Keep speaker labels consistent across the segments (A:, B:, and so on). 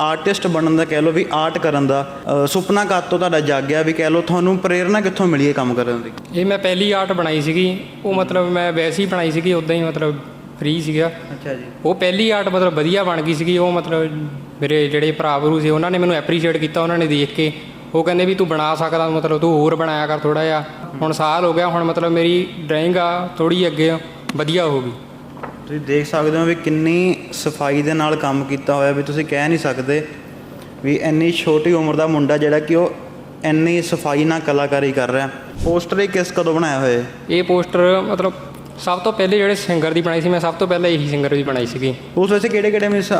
A: Artist ਬਣਨ ਦਾ ਕਹਿ ਲਓ ਵੀ ਆਰਟ ਕਰਨ ਦਾ ਅ, ਸੁਪਨਾ ਕਦ ਤੋਂ ਤੁਹਾਡਾ ਜਾਗਿਆ ਵੀ ਕਹਿ ਲਓ ਤੁਹਾਨੂੰ ਪ੍ਰੇਰਣਾ ਕਿੱਥੋਂ ਮਿਲੀ ਇਹ ਕੰਮ ਕਰਨ ਦੀ?
B: ਇਹ ਮੈਂ ਪਹਿਲੀ ਆਰਟ ਬਣਾਈ ਸੀਗੀ ਉਹ ਮਤਲਬ ਮੈਂ ਵੈਸੇ ਹੀ ਬਣਾਈ ਸੀਗੀ ਉਦਾਂ ਹੀ ਮਤਲਬ ਫ੍ਰੀ ਸੀਗਾ।
A: ਅੱਛਾ ਜੀ।
B: ਉਹ ਪਹਿਲੀ ਆਰਟ ਮਤਲਬ ਵਧੀਆ ਬਣ ਗਈ ਸੀਗੀ ਉਹ ਮਤਲਬ ਮੇਰੇ ਜਿਹੜੇ ਭਰਾ ਭਰੂ ਸੀ ਉਹਨਾਂ ਨੇ ਮੈਨੂੰ ਐਪਰੀਸ਼ੀਏਟ ਕੀਤਾ ਉਹਨਾਂ ਨੇ ਦੇਖ ਕੇ। ਉਹ ਕਹਿੰਦੇ ਵੀ ਤੂੰ ਬਣਾ ਸਕਦਾ ਮਤਲਬ ਤੂੰ ਹੋਰ ਬਣਾਇਆ ਕਰ ਥੋੜਾ ਜਿਹਾ। ਹੁਣ ਸਾਲ ਹੋ ਗਿਆ ਹੁਣ ਮਤਲਬ ਮੇਰੀ ਡਰਾਇੰਗ ਆ ਥੋੜੀ ਅੱਗੇ ਵਧੀਆ ਹੋ ਗਈ।
A: ਤੁਸੀਂ ਦੇਖ ਸਕਦੇ ਹੋ ਵੀ ਕਿੰਨੀ ਸਫ਼ਾਈ ਦੇ ਨਾਲ ਕੰਮ ਕੀਤਾ ਹੋਇਆ ਵੀ ਤੁਸੀਂ ਕਹਿ ਨਹੀਂ ਸਕਦੇ ਵੀ ਇੰਨੀ ਛੋਟੀ ਉਮਰ ਦਾ ਮੁੰਡਾ ਜਿਹੜਾ ਕਿ ਉਹ ਇੰਨੀ ਸਫ਼ਾਈ ਨਾਲ ਕਲਾਕਾਰੀ ਕਰ ਰਿਹਾ। ਪੋਸਟਰ ਇਹ ਕਿਸ ਕਦੋਂ ਬਣਾਇਆ ਹੋਇਆ
B: ਇਹ ਪੋਸਟਰ ਮਤਲਬ ਸਭ ਤੋਂ ਪਹਿਲੇ ਜਿਹੜੇ ਸਿੰਗਰ ਦੀ ਬਣਾਈ ਸੀ ਮੈਂ ਸਭ ਤੋਂ ਪਹਿਲਾਂ ਇਹੀ ਸਿੰਗਰ ਦੀ ਬਣਾਈ ਸੀਗੀ।
A: ਉਸ ਵਿੱਚ ਕਿਹੜੇ ਕਿਹੜੇ ਮਿਸ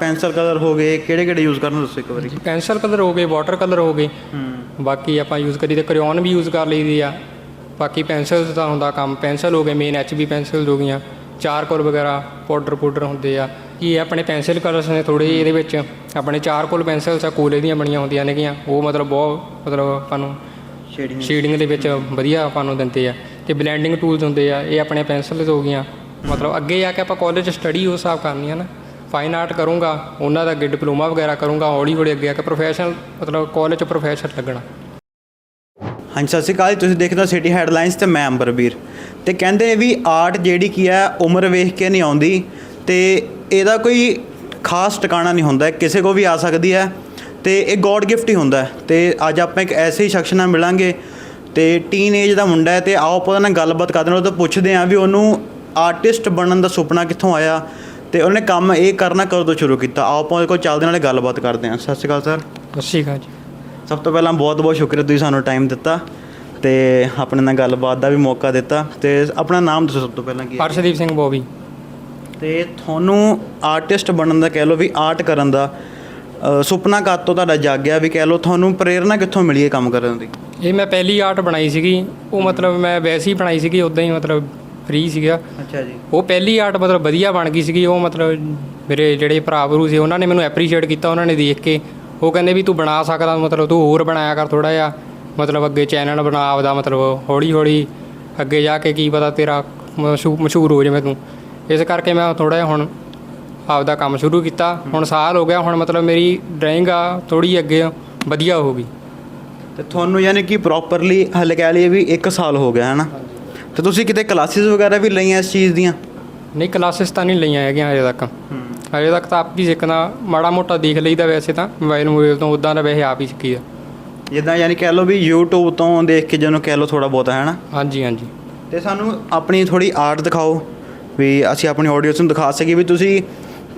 A: ਪੈਨਸਲ ਕਲਰ ਹੋ ਗਏ ਕਿਹੜੇ ਕਿਹੜੇ ਯੂਜ਼ ਕਰਨ ਦੱਸੋ ਇੱਕ ਵਾਰੀ।
B: ਪੈਨਸਲ ਕਲਰ ਹੋ ਗਏ ਵਾਟਰ ਕਲਰ ਹੋ ਗਏ। ਬਾਕੀ ਆਪਾਂ ਯੂਜ਼ ਕਰੀ ਤੇ ਕਰਿਓਨ ਵੀ ਯੂਜ਼ ਕਰ ਲਈਦੀ ਆ। ਬਾਕੀ ਪੈਨਸਲਸ ਦਾ ਹੁੰਦਾ ਕੰਮ ਪੈਨਸਲ ਹੋ ਗਏ ਮੇਨ ਐਚਬੀ ਪੈਨਸਲ ਹੋ ਗਈਆਂ। ਚਾਰਕੋਲ ਵਗੈਰਾ ਪਾਊਡਰ ਪਾਊਡਰ ਹੁੰਦੇ ਆ। ਕੀ ਇਹ ਆਪਣੇ ਪੈਨਸਲ ਕਲਰਸ ਨੇ ਥੋੜੇ ਇਹਦੇ ਵਿੱਚ। ਆਪਣੇ ਚਾਰਕੋਲ ਪੈਨਸਲਸ ਆ ਕੋਲੇ ਦੀਆਂ ਬਣੀਆਂ ਹੁੰਦੀਆਂ ਨੇਗੀਆਂ। ਉਹ ਮਤਲਬ ਬਹੁਤ ਮਤਲਬ ਆਪਾਂ ਨੂੰ
A: ਸ਼ੇਡਿੰਗ
B: ਸ਼ੇਡਿੰਗ ਦੇ ਵਿੱਚ ਵਧੀਆ ਆਪਾਂ ਨੂੰ ਦਿੰਦੇ ਆ। ਤੇ ਬਲੈਂਡਿੰਗ ਟੂਲਸ ਹੁੰਦੇ ਆ ਇਹ ਆਪਣੇ ਪੈਨਸਲਸ ਹੋ ਗਈਆਂ। ਮਤਲਬ ਅੱਗੇ ਜਾ ਕੇ ਆਪਾਂ ਕਾਲਜ ਸਟੱਡੀ ਉਸ ਹਿਸਾਬ ਕਰਨੀ ਆ ਨਾ। ਫਾਈਨ ਆਰਟ ਕਰੂੰਗਾ ਉਹਨਾਂ ਦਾ ਅੱਗੇ ਡਿਪਲੋਮਾ ਵਗੈਰਾ ਕਰੂੰਗਾ ਹੌਲੀ ਹੌਲੀ ਅੱਗੇ ਆ ਕੇ ਪ੍ਰੋਫੈਸ਼ਨਲ ਮਤਲਬ ਕਾਲਜ ਚ ਪ੍ਰੋਫੈਸਰ ਲੱਗਣਾ।
A: ਹਾਂਜੀ ਸਤਿ ਸ਼੍ਰੀ ਅਕਾਲ ਤੁਸੀਂ ਦੇਖਦੇ ਹੋ ਸਿਟੀ ਹੈਡਲਾਈਨਸ ਤੇ ਮੈਂ ਅੰਬਰਵੀਰ। ਤੇ ਕਹਿੰਦੇ ਵੀ ਆਰਟ ਜਿਹੜੀ ਕੀ ਹੈ ਉਮਰ ਵੇਖ ਕੇ ਨਹੀਂ ਆਉਂਦੀ ਤੇ ਇਹਦਾ ਕੋਈ ਖਾਸ ਟਿਕਾਣਾ ਨਹੀਂ ਹੁੰਦਾ ਕਿਸੇ ਕੋ ਵੀ ਆ ਸਕਦੀ ਹੈ ਤੇ ਇਹ ਗੋਡ ਗਿਫਟ ਹੀ ਹੁੰਦਾ ਤੇ ਅੱਜ ਆਪਾਂ ਇੱਕ ਐਸੇ ਹੀ ਸ਼ਖਸ ਨਾਲ ਮਿਲਾਂਗੇ ਤੇ ਟੀਨ ਏਜ ਦਾ ਮੁੰਡਾ ਹੈ ਤੇ ਆਓ ਆਪਾਂ ਨਾਲ ਗੱਲਬਾਤ ਕਰਦੇ ਹਾਂ ਉਹ ਤੋਂ ਪੁੱਛਦੇ ਹਾਂ ਵੀ ਉਹਨੂੰ ਆਰਟਿਸਟ ਬਣਨ ਦਾ ਸੁਪਨਾ ਕਿੱਥੋਂ ਆਇਆ ਤੇ ਉਹਨੇ ਕੰਮ ਇਹ ਕਰਨਾ ਕਦੋਂ ਤੋਂ ਸ਼ੁਰੂ ਕੀਤਾ। ਆਓ ਆਪਾਂ ਉਹਦੇ ਕੋਲ ਚੱਲਦੇ ਨਾਲੇ ਗੱਲਬਾਤ ਕਰਦੇ ਹਾਂ। ਸਤਿ ਸ਼੍ਰੀ ਅਕਾਲ ਸਰ।
B: ਸਤਿ ਸ਼੍ਰੀ ਅਕਾਲ ਜੀ।
A: ਸਭ ਤੋਂ ਪਹਿਲਾਂ ਬਹੁਤ ਬਹੁਤ ਸ਼ੁਕਰੀਆ ਤੁਸੀਂ ਸਾਨੂੰ ਟਾਈਮ ਦਿੱਤਾ। ਤੇ ਆਪਣੇ ਨਾਲ ਗੱਲਬਾਤ ਦਾ ਵੀ ਮੌਕਾ ਦਿੱਤਾ ਤੇ ਆਪਣਾ ਨਾਮ ਦੱਸੋ ਸਭ ਤੋਂ ਪਹਿਲਾਂ ਕੀ ਹੈ?
B: ਹਰਸ਼ਦੀਪ ਸਿੰਘ ਬੋਬੀ
A: ਤੇ ਤੁਹਾਨੂੰ ਆਰਟਿਸਟ ਬਣਨ ਦਾ ਕਹਿ ਲਓ ਵੀ ਆਰਟ ਕਰਨ ਦਾ ਅ, ਸੁਪਨਾ ਕਦ ਤੋਂ ਤੁਹਾਡਾ ਜਾਗਿਆ ਵੀ ਕਹਿ ਲਓ ਤੁਹਾਨੂੰ ਪ੍ਰੇਰਣਾ ਕਿੱਥੋਂ ਮਿਲੀ ਇਹ ਕੰਮ ਕਰਨ ਦੀ?
B: ਇਹ ਮੈਂ ਪਹਿਲੀ ਆਰਟ ਬਣਾਈ ਸੀਗੀ। ਉਹ ਮਤਲਬ ਮੈਂ ਵੈਸੇ ਹੀ ਬਣਾਈ ਸੀਗੀ ਉਦਾਂ ਹੀ ਮਤਲਬ ਫ੍ਰੀ ਸੀਗਾ।
A: ਅੱਛਾ ਜੀ।
B: ਉਹ ਪਹਿਲੀ ਆਰਟ ਮਤਲਬ ਵਧੀਆ ਬਣ ਗਈ ਸੀਗੀ। ਉਹ ਮਤਲਬ ਮੇਰੇ ਜਿਹੜੇ ਭਰਾ ਭਰੂ ਸੀ ਉਹਨਾਂ ਨੇ ਮੈਨੂੰ ਐਪਰੀਸ਼ੀਏਟ ਕੀਤਾ ਉਹਨਾਂ ਨੇ ਦੇਖ ਕੇ। ਉਹ ਕਹਿੰਦੇ ਵੀ ਤੂੰ ਬਣਾ ਸਕਦਾ ਮਤਲਬ ਤੂੰ ਹੋਰ ਬਣਾਇਆ ਕਰ ਥੋੜਾ ਜਿਹਾ। ਮਤਲਬ ਅੱਗੇ ਚੈਨਲ ਬਣਾ ਆਪਦਾ ਮਤਲਬ ਹੌਲੀ ਹੌਲੀ ਅੱਗੇ ਜਾ ਕੇ ਕੀ ਪਤਾ ਤੇਰਾ ਮਸ਼ਹੂ- ਮਸ਼ਹੂਰ ਹੋ ਜਾਵੇਂ ਤੂੰ। ਇਸ ਕਰਕੇ ਮੈਂ ਥੋੜਾ ਜਿਹਾ ਹੁਣ ਆਪਦਾ ਕੰਮ ਸ਼ੁਰੂ ਕੀਤਾ। ਹੁਣ ਸਾਲ ਹੋ ਗਿਆ ਹੁਣ ਮਤਲਬ ਮੇਰੀ ਡਰਾਇੰਗ ਆ ਥੋੜੀ ਅੱਗੇ ਵਧੀਆ ਹੋ ਗਈ।
A: ਤੇ ਤੁਹਾਨੂੰ ਯਾਨੀ ਕਿ ਪ੍ਰੋਪਰਲੀ ਹਲੇ ਕਹਿ ਲਈਏ ਵੀ 1 ਸਾਲ ਹੋ ਗਿਆ ਹੈ ਨਾ ਤੇ ਤੁਸੀਂ ਕਿਤੇ ਕਲਾਸਿਸ ਵਗੈਰਾ ਵੀ ਲਈਆਂ ਇਸ ਚੀਜ਼ ਦੀਆਂ?
B: ਨਹੀਂ ਕਲਾਸਿਸ ਤਾਂ ਨਹੀਂ ਲਈਆਂ ਹੈਗੀਆਂ ਹਜੇ ਤੱਕ। ਹਜੇ ਤੱਕ ਤਾਂ ਆਪ ਹੀ ਸਿੱਖਣਾ ਮਾੜਾ ਮੋਟਾ ਦੇਖ ਲਈਦਾ ਵੈਸੇ ਤਾਂ। ਮੋਬਾਈਲ ਮੋਬਾਈਲ ਤੋਂ ਉਦਾਂ ਦਾ ਵੈਸੇ ਆਪ ਹੀ ਸਿੱਖੀਦਾ
A: ਜਿੱਦਾਂ ਯਾਨੀ ਕਹਿ ਲਓ ਵੀ YouTube ਤੋਂ ਦੇਖ ਕੇ ਜਿਹਨੂੰ ਕਹਿ ਲਓ ਥੋੜਾ ਬਹੁਤ ਹੈ ਨਾ
B: ਹਾਂਜੀ ਹਾਂਜੀ।
A: ਤੇ ਸਾਨੂੰ ਆਪਣੀ ਥੋੜੀ ਆਰਟ ਦਿਖਾਓ ਵੀ ਅਸੀਂ ਆਪਣੀ ਆਡੀਅנס ਨੂੰ ਦਿਖਾ ਸਕੀਏ ਵੀ ਤੁਸੀਂ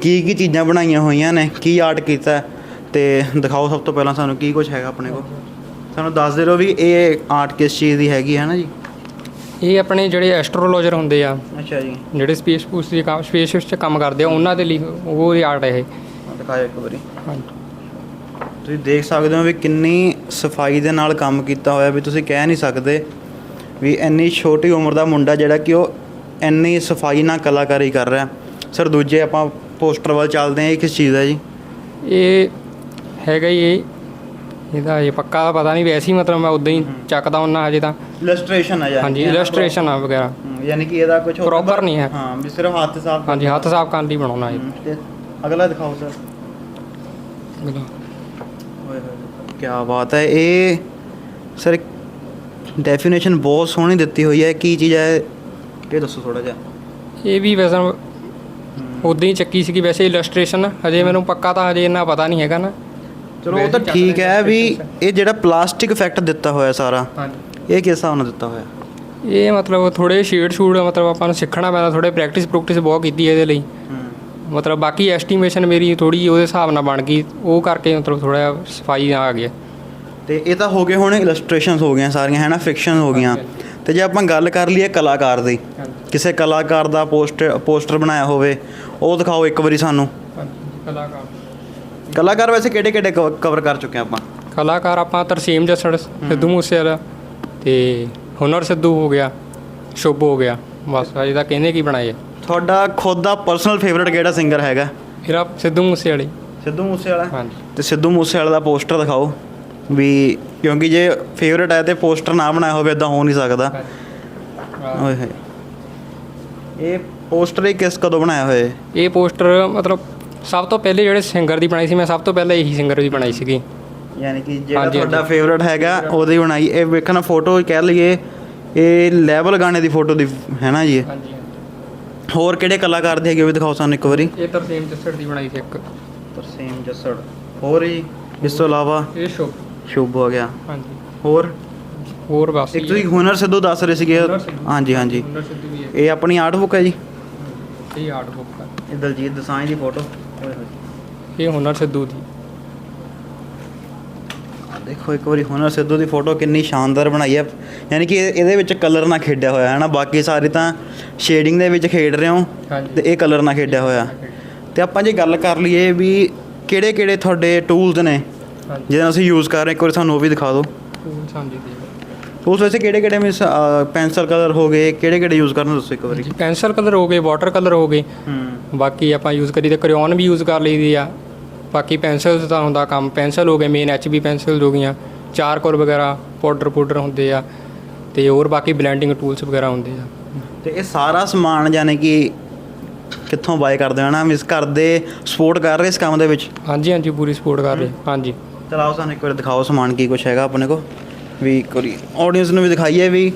A: ਕੀ ਕੀ ਚੀਜ਼ਾਂ ਬਣਾਈਆਂ ਹੋਈਆਂ ਨੇ ਕੀ ਆਰਟ ਕੀਤਾ ਤੇ ਦਿਖਾਓ ਸਭ ਤੋਂ ਪਹਿਲਾਂ ਸਾਨੂੰ ਕੀ ਕੁਝ ਹੈਗਾ ਆਪਣੇ ਕੋਲ। ਸਾਨੂੰ ਦੱਸ ਦੇ ਰਹੋ ਵੀ ਇਹ ਆਰਟ ਕਿਸ ਚੀਜ਼ ਦੀ ਹੈਗੀ ਹੈ ਨਾ ਜੀ?
B: ਇਹ ਆਪਣੇ ਜਿਹੜੇ ਐਸਟ੍ਰੋਲੋਜਰ ਹੁੰਦੇ ਆ
A: ਅੱਛਾ ਜੀ।
B: ਜਿਹੜੇ ਸਪੇਸ ਪੂਸ ਦੀ ਕੰਮ ਸਪੇਸ ਵਿੱਚ ਕੰਮ ਕਰਦੇ ਆ ਉਹਨਾਂ ਦੇ ਲਈ ਉਹ ਆਰਟ ਹੈ ਇਹ।
A: ਦਿਖਾਓ ਇੱਕ ਵਾਰੀ।
B: ਹਾਂਜੀ।
A: ਤੁਸੀਂ ਦੇਖ ਸਕਦੇ ਹੋ ਵੀ ਕਿੰਨੀ ਸਫ਼ਾਈ ਦੇ ਨਾਲ ਕੰਮ ਕੀਤਾ ਹੋਇਆ ਵੀ ਤੁਸੀਂ ਕਹਿ ਨਹੀਂ ਸਕਦੇ ਵੀ ਇੰਨੀ ਛੋਟੀ ਉਮਰ ਦਾ ਮੁੰਡਾ ਜਿਹੜਾ ਕਿ ਉਹ ਇੰਨੀ ਸਫ਼ਾਈ ਨਾਲ ਕਲਾਕਾਰੀ ਕਰ ਰਿਹਾ। ਸਰ ਦੂਜੇ ਆਪਾਂ ਪੋਸਟਰ ਵੱਲ ਚੱਲਦੇ ਹਾਂ ਇਹ ਕਿਸ ਚੀਜ਼ ਦਾ ਜੀ?
B: ਇਹ ਹੈਗਾ ਹੀ ਇਹ ਇਹਦਾ ਇਹ ਪੱਕਾ ਪਤਾ ਨਹੀਂ ਵੈਸੇ ਹੀ ਮਤਲਬ ਮੈਂ ਉਦਾਂ ਹੀ ਚੱਕਦਾ ਹੁੰਦਾ ਹਜੇ ਤਾਂ।
A: ਇਲਸਟ੍ਰੇਸ਼ਨ ਹੈ ਯਾਨੀ
B: ਹਾਂਜੀ ਇਲਸਟ੍ਰੇਸ਼ਨ ਆ ਵਗੈਰਾ।
A: ਯਾਨੀ ਕਿ ਇਹਦਾ ਕੁਝ
B: Proper ਨਹੀਂ ਹੈ।
A: ਹਾਂ ਵੀ ਸਿਰਫ ਹੱਥ ਸਾਫ਼
B: ਹਾਂਜੀ ਹੱਥ ਸਾਫ਼ ਕਰਨ ਲਈ ਬਣਾਉਣਾ ਇਹ
A: ਅਗਲਾ ਦਿਖਾਓ ਸਰ।
B: ਬਿਲਕੁਲ।
A: ਓਏ ਹੋਏ ਕੀ ਬਾਤ ਹੈ। ਇਹ ਸਰ ਡੈਫੀਨੇਸ਼ਨ ਬਹੁਤ ਸੋਹਣੀ ਦਿੱਤੀ ਹੋਈ ਹੈ। ਕੀ ਚੀਜ਼ ਹੈ? ਇਹ ਦੱਸੋ ਥੋੜਾ ਜਿਹਾ।
B: ਇਹ ਵੀ ਵੈਸੇ ਉਦਾਂ ਹੀ ਚੱਕੀ ਸੀਗੀ। ਵੈਸੇ ਇਲਸਟ੍ਰੇਸ਼ਨ ਹਜੇ ਮੈਨੂੰ ਪੱਕਾ ਤਾਂ ਹਜੇ ਇੰਨਾ ਪਤਾ ਨਹੀਂ ਹੈਗਾ ਨਾ।
A: ਚਲੋ ਉਹ ਤਾਂ ਠੀਕ ਹੈ ਵੀ ਇਹ ਜਿਹੜਾ ਪਲਾਸਟਿਕ ਇਫੈਕਟ ਦਿੱਤਾ ਹੋਇਆ ਸਾਰਾ
B: ਹਾਂਜੀ।
A: ਇਹ ਕਿਸ ਹਿਸਾਬ ਨਾਲ ਦਿੱਤਾ ਹੋਇਆ?
B: ਇਹ ਮਤਲਬ ਥੋੜੇ ਸ਼ੇਡ ਸ਼ੂਡ ਮਤਲਬ ਆਪਾਂ ਨੂੰ ਸਿੱਖਣਾ ਪੈਂਦਾ। ਥੋੜੇ ਪ੍ਰੈਕਟਿਸ ਪ੍ਰੈਕਟਿਸ ਬਹੁਤ ਕੀਤੀ ਹੈ ਇਹਦੇ ਲਈ। ਮਤਲਬ ਬਾਕੀ ਐਸਟੀਮੇਸ਼ਨ ਮੇਰੀ ਥੋੜੀ ਉਹਦੇ ਹਿਸਾਬ ਨਾਲ ਬਣ ਗਈ ਉਹ ਕਰਕੇ ਮਤਲਬ ਥੋੜਾ ਜਿਹਾ ਸਫ਼ਾਈ ਆ ਗਿਆ।
A: ਤੇ ਇਹ ਤਾਂ ਹੋ ਗਏ ਹੁਣ ਇਲਸਟ੍ਰੇਸ਼ਨਸ ਹੋ ਗਈਆਂ ਸਾਰੀਆਂ ਹੈ ਨਾ ਫਿਕਸ਼ਨ ਹੋ ਗਈਆਂ। ਤੇ ਜੇ ਆਪਾਂ ਗੱਲ ਕਰ ਲਈਏ ਕਲਾਕਾਰ ਦੀ ਕਿਸੇ ਕਲਾਕਾਰ ਦਾ ਪੋਸਟਰ ਪੋਸਟਰ ਬਣਾਇਆ ਹੋਵੇ ਉਹ ਦਿਖਾਓ ਇੱਕ ਵਾਰੀ ਸਾਨੂੰ।
B: ਕਲਾਕਾਰ।
A: ਕਲਾਕਾਰ ਵੈਸੇ ਕਿਹੜੇ ਕਿਹੜੇ ਕਵਰ ਕਰ ਚੁੱਕੇ ਆਪਾਂ?
B: ਕਲਾਕਾਰ ਆਪਾਂ ਤਰਸੀਮ ਜੱਸੜ ਸਿੱਧੂ ਮੂਸੇਵਾਲਾ ਤੇ ਹੁਨਰ ਸਿੱਧੂ ਹੋ ਗਿਆ ਸ਼ੁਭ ਹੋ ਗਿਆ। ਬਸ ਅਜੇ ਤਾਂ ਕਹਿੰਦੇ ਕੀ ਬਣਾਏ
A: ਤੁਹਾਡਾ ਖੁਦ ਦਾ ਪਰਸਨਲ ਫੇਵਰਿਟ ਕਿਹੜਾ ਸਿੰਗਰ ਹੈਗਾ?
B: ਮੇਰਾ ਸਿੱਧੂ ਮੂਸੇਵਾਲੇ।
A: ਸਿੱਧੂ ਮੂਸੇਵਾਲਾ?
B: ਹਾਂਜੀ।
A: ਤੇ ਸਿੱਧੂ ਮੂਸੇਵਾਲਾ ਦਾ ਪੋਸਟਰ ਦਿਖਾਓ ਵੀ ਕਿਉਂਕਿ ਜੇ ਫੇਵਰਿਟ ਹੈ ਤੇ ਪੋਸਟਰ ਨਾ ਬਣਾਇਆ ਹੋਵੇ ਇਦਾਂ ਹੋ ਨਹੀਂ ਸਕਦਾ। ਓਏ ਹੋਏ। ਇਹ ਪੋਸਟਰ ਇਹ ਕਿਸ ਕਦੋਂ ਬਣਾਇਆ ਹੋਇਆ ਹੈ
B: ਇਹ ਪੋਸਟਰ ਮਤਲਬ ਸਭ ਤੋਂ ਪਹਿਲੇ ਜਿਹੜੇ ਸਿੰਗਰ ਦੀ ਬਣਾਈ ਸੀ ਮੈਂ ਸਭ ਤੋਂ ਪਹਿਲਾਂ ਇਹੀ ਸਿੰਗਰ ਦੀ ਬਣਾਈ ਸੀਗੀ।
A: ਯਾਨੀ ਕਿ ਜਿਹੜਾ
B: ਹਾਂਜੀ,
A: ਤੁਹਾਡਾ। ਫੇਵਰਟ ਹੈਗਾ ਉਹਦੀ ਬਣਾਈ। ਇਹ ਵੇਖਣਾ ਫੋਟੋ ਕਹਿ ਲਈਏ ਇਹ ਲੈਵਲ ਗਾਣੇ ਦੀ ਫੋਟੋ ਦੀ ਹੈ ਨਾ ਜੀ? ਇਹ?
B: ਹਾਂਜੀ।
A: ਹੋਰ ਕਿਹੜੇ ਕਲਾਕਾਰ ਦੇ ਹੈਗੇ ਉਹ ਵੀ ਦਿਖਾਓ ਸਾਨੂੰ ਇੱਕ ਵਾਰੀ।
B: ਇਹ ਤਰਸੇਮ ਜੱਸੜ ਦੀ ਬਣਾਈ ਸੀ ਇੱਕ।
A: ਤਰਸੇਮ ਜੱਸੜ। ਹੋਰ ਜੀ? ਇਸ ਤੋਂ ਇਲਾਵਾ
B: ਇਹ ਸ਼ੋ
A: ਸ਼ੁਭ ਹੋ ਗਿਆ।
B: ਹਾਂਜੀ।
A: ਹੋਰ?
B: ਹੋਰ ਬਸ
A: ਇੱਕ ਤੁਸੀਂ ਹੁਨਰ ਸਿੱਧੂ ਦੱਸ ਰਹੇ ਸੀਗੇ।
B: ਹੁਨਰ ਸਿੱਧੂ।
A: ਹਾਂਜੀ ਹਾਂਜੀ।
B: ਹੁਨਰ ਸਿੱਧੂ ਵੀ ਹੈ।
A: ਇਹ ਆਪਣੀ ਆਰਟ ਬੁੱਕ ਹੈ ਜੀ?
B: ਇਹ ਆਰਟ ਬੁੱਕ ਹੈ।
A: ਇਹ ਦਲਜੀਤ ਦਸਾਂਝ ਦੀ ਫੋਟੋ
B: ਇਹ ਹੁਨਰ ਸਿੱਧੂ ਦੀ।
A: ਦੇਖੋ ਇੱਕ ਵਾਰੀ ਹੁਨਰ ਸਿੱਧੂ ਦੀ ਫੋਟੋ ਕਿੰਨੀ ਸ਼ਾਨਦਾਰ ਬਣਾਈ ਹੈ। ਯਾਨੀ ਕਿ ਇਹ- ਇਹਦੇ ਵਿੱਚ ਕਲਰ ਨਾ ਖੇਡਿਆ ਹੋਇਆ ਹੈ ਨਾ ਬਾਕੀ ਸਾਰੇ ਤਾਂ ਸ਼ੇਡਿੰਗ ਦੇ ਵਿੱਚ ਖੇਡ ਰਹੇ ਹੋ ਤੇ ਇਹ ਕਲਰ ਨਾ ਖੇਡਿਆ ਹੋਇਆ। ਤੇ ਆਪਾਂ ਜੇ ਗੱਲ ਕਰ ਲਈਏ ਵੀ ਕਿਹੜੇ ਕਿਹੜੇ ਤੁਹਾਡੇ ਟੂਲਸ ਨੇ
B: ਹਾਂਜੀ।
A: ਜਿਹਨਾਂ ਅਸੀਂ ਯੂਜ਼ ਕਰ ਰਹੇ ਇੱਕ ਵਾਰੀ ਸਾਨੂੰ ਉਹ ਵੀ ਦਿਖਾ ਦਿਓ।
B: ਟੂਲਸ ਹਾਂਜੀ
A: ਟੂਲਸ ਵੈਸੇ ਕਿਹੜੇ ਕਿਹੜੇ ਮੀਨਸ ਪੈਨਸਲ ਕਲਰ ਹੋ ਗਏ ਕਿਹੜੇ ਕਿਹੜੇ ਯੂਜ਼ ਕਰਨਾ ਦੱਸੋ ਇੱਕ ਵਾਰੀ?
B: ਪੈਨਸਲ ਕਲਰ ਹੋ ਗਏ ਵਾਟਰ ਕਲਰ ਹੋ ਗਏ।
A: ਹੂੰ।
B: ਬਾਕੀ ਆਪਾਂ ਯੂਜ਼ ਕਰੀ ਤੇ ਕਰਿਓਨ ਵੀ ਯੂਜ਼ ਕਰ ਲਈਦੀ ਆ। ਬਾਕੀ ਪੈਨਸਲਸ ਦਾ ਹੁੰਦਾ ਕੰਮ ਪੈਨਸਲ ਹੋ ਗਏ ਮੇਨ ਐਚਬੀ ਪੈਨਸਲ ਹੋ ਗਈਆਂ ਚਾਰਕੋਲ ਵਗੈਰਾ ਪਾਊਡਰ ਪਾਊਡਰ ਹੁੰਦੇ ਆ ਤੇ ਹੋਰ ਬਾਕੀ ਬਲੈਂਡਿੰਗ ਟੂਲਸ ਵਗੈਰਾ ਹੁੰਦੇ ਆ।
A: ਤੇ ਇਹ ਸਾਰਾ ਸਮਾਨ ਯਾਨੀ ਕਿ ਕਿੱਥੋਂ ਬਾਏ ਕਰਦੇ ਹੋ? ਨਾ ਮਿਸ ਕਰਦੇ ਸਪੋਰਟ ਕਰ ਰਹੇ ਇਸ ਕੰਮ ਦੇ ਵਿੱਚ?
B: ਹਾਂਜੀ ਹਾਂਜੀ ਪੂਰੀ ਸਪੋਰਟ ਕਰ ਰਹੇ ਹਾਂਜੀ।
A: ਚਲਾਓ ਸਾਨੂੰ ਇੱਕ ਵਾਰੀ ਦਿਖਾਓ ਸਮਾਨ ਕੀ ਕੁਝ ਹੈਗਾ ਆਪਣੇ ਕੋ ਵੀ ਇੱਕ ਵਾਰੀ ਆਡੀਅנס ਨੂੰ ਵੀ ਦਿਖਾਈਏ ਵੀ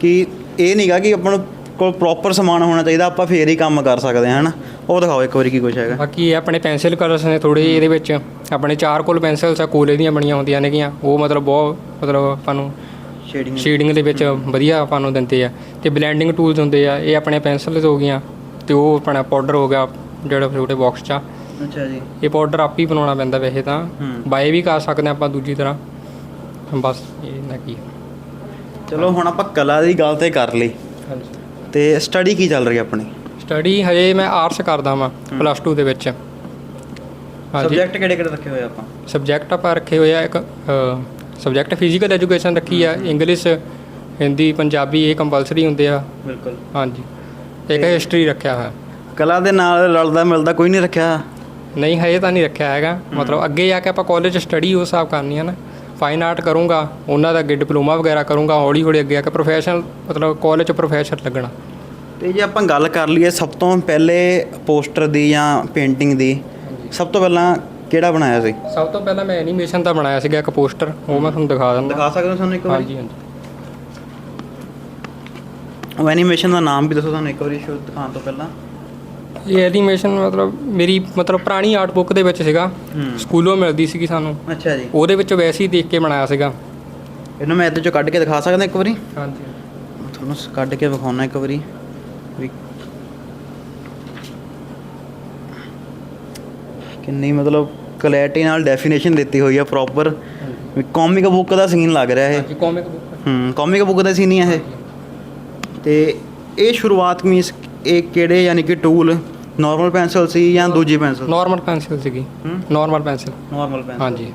A: ਕਿ ਇਹ ਨਹੀਂਗਾ ਕਿ ਆਪਾਂ ਨੂੰ ਕੋਲ ਪ੍ਰੋਪਰ ਸਮਾਨ ਹੋਣਾ ਚਾਹੀਦਾ ਆਪਾਂ ਫੇਰ ਹੀ ਕੰਮ ਕਰ ਸਕਦੇ ਹਾਂ ਹਨਾ? ਉਹ ਦਿਖਾਓ ਇੱਕ ਵਾਰੀ ਕੀ ਕੁਝ ਹੈਗਾ।
B: ਬਾਕੀ ਇਹ ਆਪਣੇ ਪੈਨਸਲ ਕਲਰਸ ਨੇ ਥੋੜੇ ਇਹਦੇ ਵਿੱਚ। ਆਪਣੇ ਚਾਰਕੋਲ ਪੈਨਸਲਸ ਆ ਕੋਲੇ ਦੀਆਂ ਬਣੀਆਂ ਹੁੰਦੀਆਂ ਨੇਗੀਆਂ। ਉਹ ਮਤਲਬ ਬਹੁਤ ਮਤਲਬ ਆਪਾਂ ਨੂੰ
A: ਸ਼ੇਡਿੰਗ
B: ਸ਼ੇਡਿੰਗ ਦੇ ਵਿੱਚ ਵਧੀਆ ਆਪਾਂ ਨੂੰ ਦਿੰਦੇ ਆ। ਤੇ ਬਲੈਂਡਿੰਗ ਟੂਲਸ ਹੁੰਦੇ ਆ ਇਹ ਆਪਣੇ ਪੈਨਸਲਸ ਹੋ ਗਈਆਂ। ਤੇ ਉਹ ਆਪਣਾ ਪਾਊਡਰ ਹੋ ਗਿਆ ਜਿਹੜਾ ਛੋਟੇ ਬਾਕਸ 'ਚ ਆ।
A: ਅੱਛਾ ਜੀ।
B: ਇਹ ਪਾਊਡਰ ਆਪ ਹੀ ਬਣਾਉਣਾ ਪੈਂਦਾ ਵੈਸੇ ਤਾਂ। ਬਾਏ ਵੀ ਕਰ ਸਕਦੇ ਆਪਾਂ ਦੂਜੀ ਤਰ੍ਹਾਂ। ਬਸ ਇਹ ਨਾ ਕੀ।
A: ਚਲੋ ਹੁਣ ਆਪਾਂ ਕਲਾ ਦੀ ਗੱਲ ਤੇ ਕਰ ਲਈ।
B: ਹਾਂਜੀ।
A: ਤੇ ਸਟੱਡੀ ਕੀ ਚੱਲ ਰਹੀ ਹੈ ਆਪਣੀ?
B: ਸਟੱਡੀ ਹਜੇ ਮੈਂ ਆਰਟਸ ਕਰਦਾ ਵਾਂ ਪਲੱਸ 2 ਦੇ ਵਿੱਚ। ਹਾਂਜੀ।
A: ਸਬਜੈਕਟ ਕਿਹੜੇ ਕਿਹੜੇ ਰੱਖੇ ਹੋਏ ਆਪਾਂ?
B: ਸਬਜੈਕਟ ਆਪਾਂ ਰੱਖੇ ਹੋਏ ਆ ਇੱਕ ਸਬਜੈਕਟ ਫਿਜ਼ੀਕਲ ਐਜੂਕੇਸ਼ਨ ਰੱਖੀ ਆ ਇੰਗਲਿਸ਼ ਹਿੰਦੀ ਪੰਜਾਬੀ ਇਹ ਕੰਪਲਸਰੀ ਹੁੰਦੇ ਆ।
A: ਬਿਲਕੁਲ।
B: ਹਾਂਜੀ। ਇੱਕ ਹਿਸਟਰੀ ਰੱਖਿਆ ਹੋਇਆ।
A: ਕਲਾ ਦੇ ਨਾਲ ਰਲਦਾ ਮਿਲਦਾ ਕੋਈ ਨਹੀਂ ਰੱਖਿਆ?
B: ਨਹੀਂ ਹਜੇ ਤਾਂ ਨਹੀਂ ਰੱਖਿਆ ਹੈਗਾ। ਮਤਲਬ ਅੱਗੇ ਜਾ ਕੇ ਆਪਾਂ ਕਾਲਜ ਸਟੱਡੀ ਉਸ ਹਿਸਾਬ ਕਰਨੀ ਹੈ ਨਾ। ਫਾਈਨ ਆਰਟ ਕਰੂੰਗਾ ਉਹਨਾਂ ਦਾ ਡਿਪਲੋਮਾ ਵਗੈਰਾ ਕਰੂੰਗਾ ਹੌਲੀ ਹੌਲੀ ਅੱਗੇ ਆ ਕੇ ਪ੍ਰੋਫੈਸ਼ਨਲ ਮਤਲਬ ਕਾਲਜ ਚ ਪ੍ਰੋਫੈਸਰ ਲੱਗਣਾ।
A: ਤੇ ਜੇ ਆਪਾਂ ਗੱਲ ਕਰ ਲਈਏ ਸਭ ਤੋਂ ਪਹਿਲੇ ਪੋਸਟਰ ਦੀ ਜਾਂ ਪੇਂਟਿੰਗ ਦੀ ਸਭ ਤੋਂ ਪਹਿਲਾਂ ਕਿਹੜਾ ਬਣਾਇਆ ਸੀ?
B: ਸਭ ਤੋਂ ਪਹਿਲਾਂ ਮੈਂ ਐਨੀਮੇਸ਼ਨ ਦਾ ਬਣਾਇਆ ਸੀਗਾ ਇੱਕ ਪੋਸਟਰ ਉਹ ਮੈਂ ਤੁਹਾਨੂੰ ਦਿਖਾ ਦਿੰਦਾ।
A: ਦਿਖਾ ਸਕਦੇ ਹੋ ਸਾਨੂੰ ਇੱਕ ਵਾਰੀ?
B: ਹਾਂਜੀ ਹਾਂਜੀ।
A: ਉਹ ਐਨੀਮੇਸ਼ਨ ਦਾ ਨਾਮ ਵੀ ਦੱਸੋ ਸਾਨੂੰ ਇੱਕ ਵਾਰੀ ਸ਼ੋ ਦਿਖਾਉਣ ਤੋਂ ਪਹਿਲਾਂ।
B: ਇਹ ਐਨੀਮੇਸ਼ਨ ਮਤਲਬ ਮੇਰੀ ਮਤਲਬ ਪੁਰਾਣੀ ਆਰਟ ਬੁੱਕ ਦੇ ਵਿੱਚ ਸੀਗਾ।
A: ਹੂੰ।
B: ਸਕੂਲੋਂ ਮਿਲਦੀ ਸੀਗੀ ਸਾਨੂੰ।
A: ਅੱਛਾ ਜੀ।
B: ਉਹਦੇ ਵਿੱਚ ਵੈਸੇ ਹੀ ਦੇਖ ਕੇ ਬਣਾਇਆ ਸੀਗਾ।
A: ਇਹਨੂੰ ਮੈਂ ਇਹਦੇ ਚੋਂ ਕੱਢ ਕੇ ਦਿਖਾ ਸਕਦਾ ਇੱਕ ਵਾਰੀ?
B: ਹਾਂਜੀ।
A: ਤੁਹਾਨੂੰ ਸ- ਕੱਢ ਕੇ ਵਿਖਾਉਣਾ ਇੱਕ ਵਾਰੀ। ਵੀ ਕਿੰਨੀ ਮਤਲਬ ਕਲੈਰਿਟੀ ਨਾਲ ਡੈਫੀਨੇਸ਼ਨ ਦਿੱਤੀ ਹੋਈ ਆ ਪ੍ਰੋਪਰ ਕਾਮਿਕ ਬੁੱਕ ਦਾ ਸੀਨ ਲੱਗ ਰਿਹਾ ਇਹ।
B: ਹਾਂਜੀ ਕਾਮਿਕ ਬੁੱਕ
A: ਹੂੰ ਕਾਮਿਕ ਬੁੱਕ ਦਾ ਸੀਨ ਹੀ ਆ ਇਹ। ਤੇ ਇਹ ਸ਼ੁਰੂਆਤ ਮੀਨਸ ਇਹ ਕਿਹੜੇ ਯਾਨੀ ਕਿ ਟੂਲ ਨਾਰਮਲ ਪੈਨਸਲ ਸੀ ਜਾਂ ਦੂਜੀ ਪੈਨਸਲ
B: ਨਾਰਮਲ ਪੈਨਸਿਲ ਸੀਗੀ। ਨਾਰਮਲ ਪੈਨਸਿਲ
A: ਨਾਰਮਲ ਪੈਨਸਲ
B: ਹਾਂਜੀ।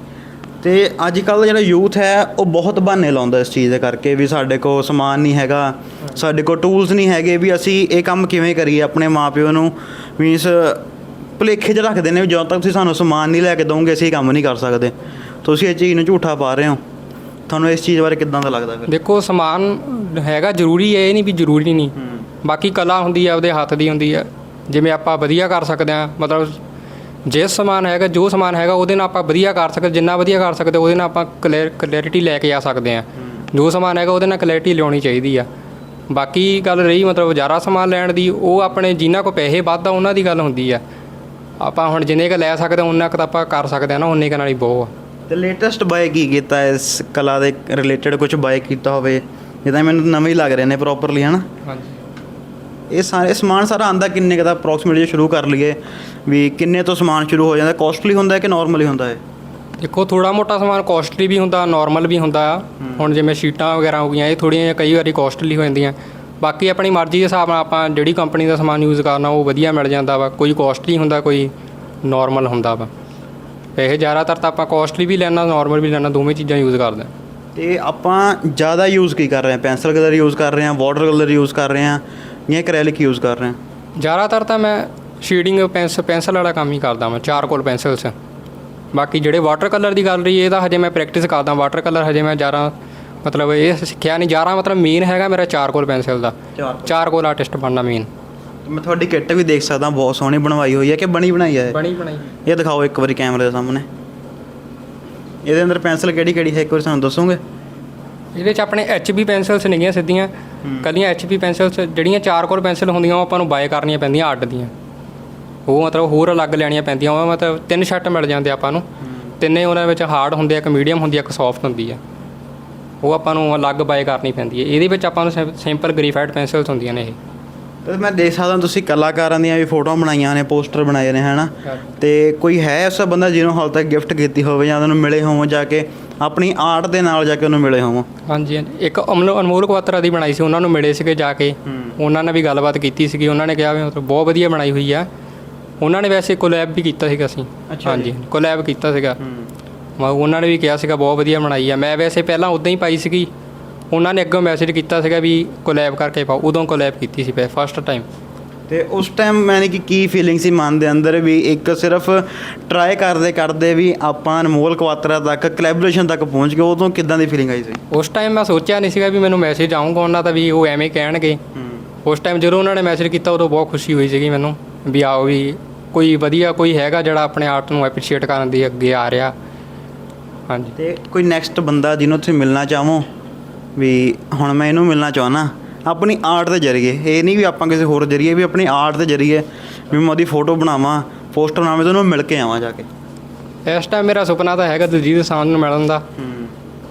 A: ਤੇ ਅੱਜ ਕੱਲ ਜਿਹੜਾ ਯੂਥ ਹੈ ਉਹ ਬਹੁਤ ਬਹਾਨੇ ਲਾਉਂਦਾ ਇਸ ਚੀਜ਼ ਦੇ ਕਰਕੇ ਵੀ ਸਾਡੇ ਕੋਲ ਸਮਾਨ ਨਹੀਂ ਹੈਗਾ ਸਾਡੇ ਕੋਲ ਟੂਲਸ ਨਹੀਂ ਹੈਗੇ ਵੀ ਅਸੀਂ ਇਹ ਕੰਮ ਕਿਵੇਂ ਕਰੀਏ ਆਪਣੇ ਮਾਪਿਓ ਨੂੰ। ਮੀਨਸ ਭੁਲੇਖੇ 'ਚ ਰੱਖਦੇ ਨੇ ਵੀ ਜਦੋਂ ਤੱਕ ਤੁਸੀਂ ਸਾਨੂੰ ਸਮਾਨ ਨਹੀਂ ਲੈ ਕੇ ਦੋਗੇ ਅਸੀਂ ਇਹ ਕੰਮ ਨਹੀਂ ਕਰ ਸਕਦੇ। ਤੁਸੀਂ ਇਹ ਚੀਜ਼ ਨੂੰ ਝੂਠਾ ਪਾ ਰਹੇ ਹੋ। ਤੁਹਾਨੂੰ ਇਸ ਚੀਜ਼ ਬਾਰੇ ਕਿੱਦਾਂ ਦਾ ਲੱਗਦਾ ਫਿਰ?
B: ਦੇਖੋ ਸਮਾਨ ਹੈਗਾ ਜ਼ਰੂਰੀ ਹੈ ਇਹ ਨਹੀਂ ਵੀ ਜ਼ਰੂਰੀ ਨਹੀਂ। ਬਾਕੀ ਕਲਾ ਹੁੰਦੀ ਆ ਉਹਦੇ ਹੱਥ ਦੀ ਹੁੰਦੀ ਆ। ਜਿਵੇਂ ਆਪਾਂ ਵਧੀਆ ਕਰ ਸਕਦੇ ਆ ਮਤਲਬ ਜੇ ਸਮਾਨ ਹੈਗਾ ਜੋ ਸਮਾਨ ਹੈਗਾ ਉਹਦੇ ਨਾਲ ਆਪਾਂ ਵਧੀਆ ਕਰ ਸਕਦੇ ਜਿੰਨਾ ਵਧੀਆ ਕਰ ਸਕਦੇ ਉਹਦੇ ਨਾਲ ਆਪਾਂ ਕਲੈਰਿਟੀ ਲੈ ਕੇ ਆ ਸਕਦੇ ਆ। ਜੋ ਸਮਾਨ ਹੈਗਾ ਉਹਦੇ ਨਾਲ ਕਲੈਰਿਟੀ ਲਿਆਉਣੀ ਚਾਹੀਦੀ ਆ। ਬਾਕੀ ਗੱਲ ਰਹੀ ਮਤਲਬ ਜ਼ਿਆਦਾ ਸਮਾਨ ਲੈਣ ਦੀ ਉਹ ਆਪਣੇ ਜਿਨ੍ਹਾਂ ਕੋ ਪੈਸੇ ਵੱਧ ਆ ਉਹਨਾਂ ਦੀ ਗੱਲ ਹੁੰਦੀ ਆ। ਆਪਾਂ ਹੁਣ ਜਿੰਨੇ ਕ ਲੈ ਸਕਦੇ ਉਹਨਾਂ ਕੁ ਤਾਂ ਆਪਾਂ ਕਰ ਸਕਦੇ ਆ ਨਾ ਉਨੇ ਕੁ ਨਾਲ ਹੀ ਬਹੁਤ ਆ।
A: ਤੇ ਲੇਟੈਸਟ ਬਾਏ ਕੀ ਕੀਤਾ ਇਸ ਕਲਾ ਦੇ ਰਿਲੇਟਡ ਕੁਝ ਬਾਏ ਕੀਤਾ ਹੋਵੇ? ਜਿੱਦਾਂ ਮੈਨੂੰ ਨਵੇਂ ਹੀ ਲੱਗ ਰਹੇ ਨੇ ਪ੍ਰੋਪਰਲੀ ਹਨਾ?
B: ਹਾਂਜੀ।
A: ਇਹ ਸਾਰੇ ਸਮਾਨ ਸਾਰਾ ਆਂਦਾ ਕਿੰਨੇ ਦਾ ਅਪਰੋਕਸੀਮੇਟਲੀ ਸ਼ੁਰੂ ਕਰ ਲਈਏ ਵੀ ਕਿੰਨੇ ਤੋਂ ਸਮਾਨ ਸ਼ੁਰੂ ਹੋ ਜਾਂਦਾ ਕਾਸਟਲੀ ਹੁੰਦਾ ਹੈ ਕਿ ਨਾਰਮਲੀ ਹੁੰਦਾ ਹੈ
B: ਦੇਖੋ ਥੋੜਾ ਮੋਟਾ ਸਮਾਨ ਕਾਸਟਲੀ ਵੀ ਹੁੰਦਾ ਨਾਰਮਲ ਵੀ ਹੁੰਦਾ ਆ। ਹੁਣ ਜਿਵੇਂ ਸ਼ੀਟਾਂ ਵਗੈਰਾ ਹੋ ਗਈਆਂ ਇਹ ਥੋੜੀਆਂ ਕਈ ਵਾਰੀ ਕਾਸਟਲੀ ਹੋ ਜਾਂਦੀਆਂ। ਬਾਕੀ ਆਪਣੀ ਮਰਜ਼ੀ ਦੇ ਹਿਸਾਬ ਨਾਲ ਆਪਾਂ ਜਿਹੜੀ ਕੰਪਨੀ ਦਾ ਸਮਾਨ ਯੂਜ਼ ਕਰਨਾ ਉਹ ਵਧੀਆ ਮਿਲ ਜਾਂਦਾ ਵਾ। ਕੋਈ ਕਾਸਟਲੀ ਹੁੰਦਾ ਕੋਈ ਨਾਰਮਲ ਹੁੰਦਾ ਵਾ। ਇਹ ਜ਼ਿਆਦਾਤਰ ਤਾਂ ਆਪਾਂ ਕਾਸਟਲੀ ਵੀ ਲੈਣਾ ਨਾਰਮਲ ਵੀ ਲੈਣਾ ਦੋਵੇਂ ਚੀਜ਼ਾਂ ਯੂਜ਼ ਕਰਦੇ
A: ਤੇ ਆਪਾਂ ਜ਼ਿਆਦਾ ਯੂਜ਼ ਕੀ ਕਰ ਰਹੇ ਹਾਂ? ਪੈਨਸਲ ਕਲਰ ਯੂਜ਼ ਕਰ ਰਹੇ ਹਾਂ ਵਾਟਰ ਕਲਰ ਯੂਜ਼ ਕਰ ਰਹੇ ਹਾਂ। ਜਾਂ ਐਕ੍ਰੈਲਿਕ ਯੂਜ਼ ਕਰ ਰਹੇ ਹਾਂ?
B: ਜ਼ਿਆਦਾਤਰ ਤਾਂ ਮੈਂ ਸ਼ੇਡਿੰਗ ਪੈਨਸ ਪੈਨਸਲ ਵਾਲਾ ਕੰਮ ਹੀ ਕਰਦਾ ਮੈਂ ਚਾਰਕੋਲ ਪੈਨਸਲਸ। ਬਾਕੀ ਜਿਹੜੇ ਵਾਟਰ ਕਲਰ ਦੀ ਗੱਲ ਰਹੀ ਇਹ ਤਾਂ ਹਜੇ ਮੈਂ ਪ੍ਰੈਕਟਿਸ ਕਰਦਾ ਵਾਟਰ ਕਲਰ ਹਜੇ ਮੈਂ ਜ਼ਿਆਦਾ ਮਤਲਬ ਇਹ ਸਿੱਖਿਆ ਨਹੀਂ। ਜ਼ਿਆਦਾ ਮਤਲਬ ਮੇਨ ਹੈਗਾ ਮੇਰਾ ਚਾਰਕੋਲ ਪੈਨਸਲ ਦਾ।
A: ਚਾਰ
B: ਚਾਰਕੋਲ ਆਰਟਿਸਟ ਬਣਨਾ ਮੇਨ
A: ਮੈਂ ਤੁਹਾਡੀ ਕਿੱਟ ਵੀ ਦੇਖ ਸਕਦਾ ਬਹੁਤ ਸੋਹਣੀ ਬਣਵਾਈ ਹੋਈ ਹੈ ਕਿ ਬਣੀ ਬਣਾਈ ਹੈ?
B: ਬਣੀ ਬਣਾਈ।
A: ਇਹ ਦਿਖਾਓ ਇੱਕ ਵਾਰੀ ਕੈਮਰੇ ਦੇ ਸਾਹਮਣੇ। ਇਹਦੇ ਅੰਦਰ ਪੈਨਸਲ ਕਿਹੜੀ ਕਿਹੜੀ ਹੈ? ਇੱਕ ਵਾਰੀ ਸਾਨੂੰ ਦੱਸੋਗੇ?
B: ਇਹਦੇ ਚ ਆਪਣੇ HB ਪੈਨਸਲਸ ਨੇਗੀਆਂ ਸਿੱਧੀਆਂ ਕੱਲੀਆਂ HB ਪੈਨਸਲਸ ਜਿਹੜੀਆਂ ਚਾਰਕੋਲ ਪੈਨਸਲ ਹੁੰਦੀਆਂ ਉਹ ਆਪਾਂ ਨੂੰ ਬਾਏ ਕਰਨੀਆਂ ਪੈਂਦੀਆਂ ਅੱਡ ਦੀਆਂ। ਉਹ ਮਤਲਬ ਹੋਰ ਅਲੱਗ ਲੈਣੀਆਂ ਪੈਂਦੀਆਂ ਉਹ ਮਤਲਬ ਤਿੰਨ ਸ਼ਰਟ ਮਿਲ ਜਾਂਦੇ ਆਪਾਂ ਨੂੰ। ਤਿੰਨੇ ਉਹਨਾਂ ਵਿੱਚ ਹਾਰਡ ਹੁੰਦੇ ਆ ਇੱਕ ਮੀਡੀਅਮ ਹੁੰਦੀ ਆ ਇੱਕ ਸੌਫਟ ਹੁੰਦੀ ਆ। ਉਹ ਆਪਾਂ ਨੂੰ ਅਲੱਗ ਬਾਏ ਕਰਨੀ ਪੈਂਦੀ ਹੈ ਇਹਦੇ ਵਿੱਚ ਆਪਾਂ ਨੂੰ ਸਿੰਪਲ ਗ੍ਰੀਫਾਈਡ ਪੈਨਸਲਸ ਹੁੰਦੀਆਂ ਨੇ ਇਹ।
A: ਤੇ ਮੈਂ ਦੇਖ ਸਕਦਾ ਤੁਸੀਂ ਕਲਾਕਾਰਾਂ ਦੀਆਂ ਵੀ ਫੋਟੋਆਂ ਬਣਾਈਆਂ ਨੇ ਪੋਸਟਰ ਬਣਾਏ ਨੇ ਹਨਾ? ਤੇ ਕੋਈ ਹੈ ਐਸਾ ਬੰਦਾ ਜਿਹਨੂੰ ਹਾਲ ਤੱਕ ਗਿਫਟ ਕੀਤੀ ਹੋਵੇ ਜਾਂ ਉਹਨੂੰ ਮਿਲੇ ਹੋਵੋ ਜਾ ਕੇ ਆਪਣੀ ਆਰਟ ਦੇ ਨਾਲ ਜਾ ਕੇ ਉਹਨੂੰ ਮਿਲੇ ਹੋਵੋ।
B: ਹਾਂਜੀ ਹਾਂਜੀ। ਇੱਕ ਅਮਲ ਅਨਮੋਲ ਕੁਆਤਰਾ ਦੀ ਬਣਾਈ ਸੀ ਉਹਨਾਂ ਨੂੰ ਮਿਲੇ ਸੀਗੇ ਜਾ ਕੇ। ਉਹਨਾਂ ਨੇ ਵੀ ਗੱਲਬਾਤ ਕੀਤੀ ਸੀਗੀ। ਉਹਨਾਂ ਨੇ ਕਿਹਾ ਵੀ ਮਤਲਬ ਬਹੁਤ ਵਧੀਆ ਬਣਾਈ ਹੋਈ ਆ। ਉਹਨਾਂ ਨੇ ਵੈਸੇ ਕੋਲੈਬ ਵੀ ਕੀਤਾ ਸੀਗਾ ਅਸੀਂ।
A: ਅੱਛਾ
B: ਹਾਂਜੀ ਕੋਲੈਬ ਕੀਤਾ ਸੀਗਾ। ਮੈਂ ਉਹਨਾਂ ਨੇ ਵੀ ਕਿਹਾ ਸੀਗਾ ਬਹੁਤ ਵਧੀਆ ਬਣਾਈ ਆ। ਮੈਂ ਵੈਸੇ ਪਹਿਲਾਂ ਉਦਾਂ ਹੀ ਪਾਈ ਸੀਗੀ। ਉਹਨਾਂ ਨੇ ਅੱਗੋਂ ਮੈਸੇਜ ਕੀਤਾ ਸੀਗਾ ਵੀ ਕੋਲੈਬ ਕਰਕੇ ਪਾਓ। ਉਦੋਂ ਕੋਲੈਬ ਕੀਤੀ ਸੀ ਫਸਟ ਟਾਈਮ
A: ਤੇ ਉਸ ਟਾਈਮ ਮੈਨੇ ਕਿ ਕੀ ਫੀਲਿੰਗ ਸੀ ਮਨ ਦੇ ਅੰਦਰ ਵੀ ਇੱਕ ਸਿਰਫ ਟਰਾਈ ਕਰਦੇ ਕਰਦੇ ਵੀ ਆਪਾਂ ਅਨਮੋਲ ਕੁਆਤਰਾ ਤੱਕ ਕੋਲੈਬੋਰੇਸ਼ਨ ਤੱਕ ਪਹੁੰਚ ਗਏ ਉਦੋਂ ਕਿਦਾਂ ਦੀ ਫੀਲਿੰਗ ਆਈ ਸੀ?
B: ਉਸ ਟਾਈਮ ਮੈਂ ਸੋਚਿਆ ਨਹੀਂ ਸੀਗਾ ਵੀ ਮੈਨੂੰ ਮੈਸੇਜ ਆਊਗਾ ਉਹਨਾਂ ਦਾ ਵੀ ਉਹ ਐਵੇਂ ਕਹਿਣਗੇ। ਉਸ ਟਾਈਮ ਜਦੋਂ ਉਹਨਾਂ ਨੇ ਮੈਸੇਜ ਕੀਤਾ ਉਦੋਂ ਬਹੁਤ ਖੁਸ਼ੀ ਹੋਈ ਸੀਗੀ ਮੈਨੂੰ ਵੀ ਆਓ ਵੀ ਕੋਈ ਵਧੀਆ ਕੋਈ ਹੈਗਾ ਜਿਹੜਾ ਆਪਣੇ ਆਰਟ ਨੂੰ ਐਪਰੀਸ਼ੀਏਟ ਕਰਨ ਦੀ ਅੱਗੇ ਆ ਰਿਹਾ। ਹਾਂਜੀ।
A: ਤੇ ਕੋਈ ਨੈਕਸਟ ਬੰਦਾ ਜਿਹਨੂੰ ਤੁਸੀਂ ਮਿਲਣਾ ਚਾਹੋ? ਵੀ ਹੁਣ ਮੈਂ ਇਹਨੂੰ ਮਿਲਣਾ ਚਾਹਣਾ ਆਪਣੀ ਆਰਟ ਦੇ ਜ਼ਰੀਏ। ਇਹ ਨਹੀਂ ਵੀ ਆਪਾਂ ਕਿਸੇ ਹੋਰ ਜ਼ਰੀਏ ਵੀ ਆਪਣੀ ਆਰਟ ਦੇ ਜ਼ਰੀਏ ਵੀ ਮੈਂ ਉਹਦੀ ਫੋਟੋ ਬਣਾਵਾਂ ਪੋਸਟਰ ਬਣਾਵਾਂ ਤੇ ਉਹਨੂੰ ਮਿਲ ਕੇ ਆਵਾਂ ਜਾ ਕੇ।
B: ਇਸ ਟਾਈਮ ਮੇਰਾ ਸੁਪਨਾ ਤਾਂ ਹੈਗਾ ਦਲਜੀਤ ਦੋਸਾਂਝ ਨੂੰ ਮਿਲਣ ਦਾ।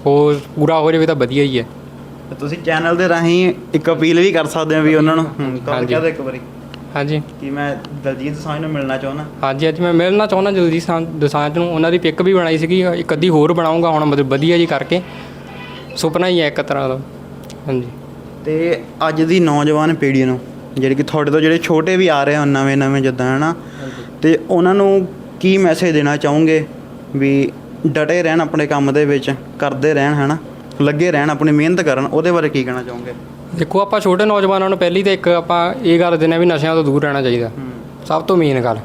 B: ਉਹ ਪੂਰਾ ਹੋ ਜਾਵੇ ਤਾਂ ਵਧੀਆ ਹੀ ਹੈ।
A: ਤੇ ਤੁਸੀਂ ਚੈਨਲ ਦੇ ਰਾਹੀਂ ਇੱਕ ਅਪੀਲ ਵੀ ਕਰ ਸਕਦੇ ਹੋ ਵੀ ਉਹਨਾਂ ਨੂੰ। ਕਾਲ
B: ਹਾਂਜੀ।
A: ਕਰ ਇੱਕ ਵਾਰੀ।
B: ਹਾਂਜੀ।
A: ਕਿ ਮੈਂ ਦਲਜੀਤ ਸਾਂਝ ਨੂੰ ਮਿਲਣਾ ਚਾਹੁੰਦਾ।
B: ਹਾਂਜੀ ਅੱਜ ਮੈਂ ਮਿਲਣਾ ਚਾਹੁੰਦਾ ਦਲਜੀਤ ਦੋਸਾਂਝ ਨੂੰ। ਉਹਨਾਂ ਦੀ ਪਿਕ ਵੀ ਬਣਾਈ ਸੀਗੀ ਇੱਕ ਅੱਧੀ ਹੋਰ ਬਣਾਉਂਗਾ ਹੁਣ ਮਤਲਬ ਵਧੀਆ ਜੀ ਕਰਕੇ। ਸੁਪਨਾ ਹੀ ਹੈ ਇੱਕ ਤਰ੍ਹਾਂ ਦਾ। ਹਾਂਜੀ।
A: ਤੇ ਅੱਜ ਦੀ ਨੌਜਵਾਨ ਪੀੜ੍ਹੀ ਨੂੰ ਜਿਹੜੀ ਕਿ ਤੁਹਾਡੇ ਤੋਂ ਜਿਹੜੇ ਛੋਟੇ ਵੀ ਆ ਰਹੇ ਹਨ ਨਵੇਂ ਨਵੇਂ ਜਿੱਦਾਂ ਹਨਾ? ਤੇ ਉਹਨਾਂ ਨੂੰ ਕੀ ਮੈਸੇਜ ਦੇਣਾ ਚਾਹੋਗੇ ਵੀ ਡਟੇ ਰਹਿਣ ਆਪਣੇ ਕੰਮ ਦੇ ਵਿੱਚ ਕਰਦੇ ਰਹਿਣ ਹਨਾ? ਲੱਗੇ ਰਹਿਣ ਆਪਣੀ ਮਿਹਨਤ ਕਰਨ ਉਹਦੇ ਬਾਰੇ ਕੀ ਕਹਿਣਾ ਚਾਹੋਗੇ?
B: ਦੇਖੋ ਆਪਾਂ ਛੋਟੇ ਨੌਜਵਾਨਾਂ ਨੂੰ ਪਹਿਲੀ ਤਾਂ ਇੱਕ ਆਪਾਂ ਇਹ ਗੱਲ ਹਾਂ ਵੀ ਨਸ਼ਿਆਂ ਤੋਂ ਦੂਰ ਰਹਿਣਾ ਚਾਹੀਦਾ। ਸਭ ਤੋਂ ਮੇਨ ਗੱਲ।